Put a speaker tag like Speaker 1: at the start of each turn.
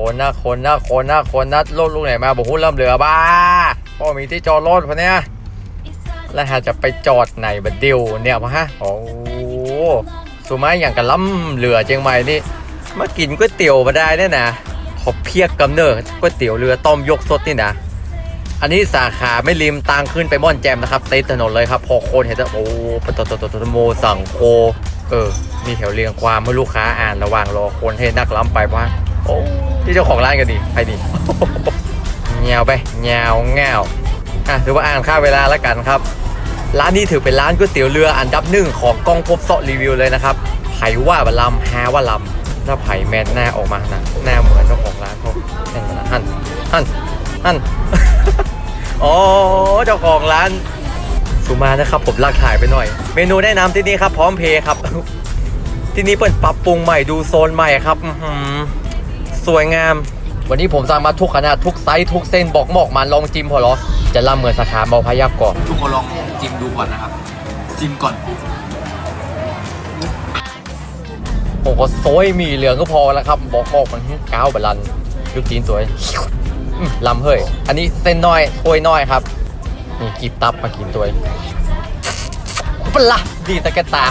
Speaker 1: คนนะคนนะคนนะคนนะรถลูกไหนมาบอกหุ้นเริ่มเหลือบ้าพ่อมีที่จอดรถพะเนี่ยแล้วหาจะไปจอดไหนบัดเดียวเนี่ยพะฮะโอ้สุมาอย่างกับล้ำเหลือเจียงใหม่นี่มากินก๋วยเตี๋ยวมาได้เนี่ยนะขอเพียกกำเนิดก๋วยเตี๋ยวเรือต้มยกสดนี่นะอันนี้สาขาไม่ริมตางขึ้นไปม่อนแจมนะครับติดถนนเลยครับ พอคนเห็นจะโอ้ปะตตตตโมสั่งโค เออ มีแถวเรียงความเมื่อลูกค้าอ่านระหว่างรอคนให้นักล้ำไปว่า ที่เจ้าของร้านกันดีใครดีเงวไปเงวเงวอะถือว่าอ่านค่าเวลาแล้วกันครับ ร้านนี้ถือเป็นร้านก๋วยเตี๋ยวเรืออันดับหนึ่งของกล้องพบเสาะรีวิวเลยนะครับไผ่ว่าบะลำฮว่าลำถ้าไผ่แมนหน้าออกมานะหน้าเหมือนเจ้าของร้านเขาแน่นนะฮั่นฮั่นฮั่นอ๋อเจ้าของร้านสุมานะครับผมลากถ่ายไปหน่อย เมนูแนะนำที่นี่ครับ พร้อมเพย์ครับ ที่นี่เปิดปรับปรุงใหม่ดูโซนใหม่ครับ สวยงาม วันนี้ผมสั่งมาทุกขนาดทุกไซส์ทุกเส้นบอกหมอกมันลองจิ้มพอเหรอจะล่ำเหมือนสาขาเมาพยักก่อน
Speaker 2: ทุกคนลองจิ้มดูก่อนนะครับ จิ้มก่อน
Speaker 1: ผมก็โซยมีเหลืองก็พอแล้วครับ บอกหมอกมันก้าวบาลันลูกจีนสวยอื้อลำเฮ้ย อันนี้เส้นน้อยถ้วยน้อยครับนี่กีบตับมากินตัวยปะละดีตะกะตา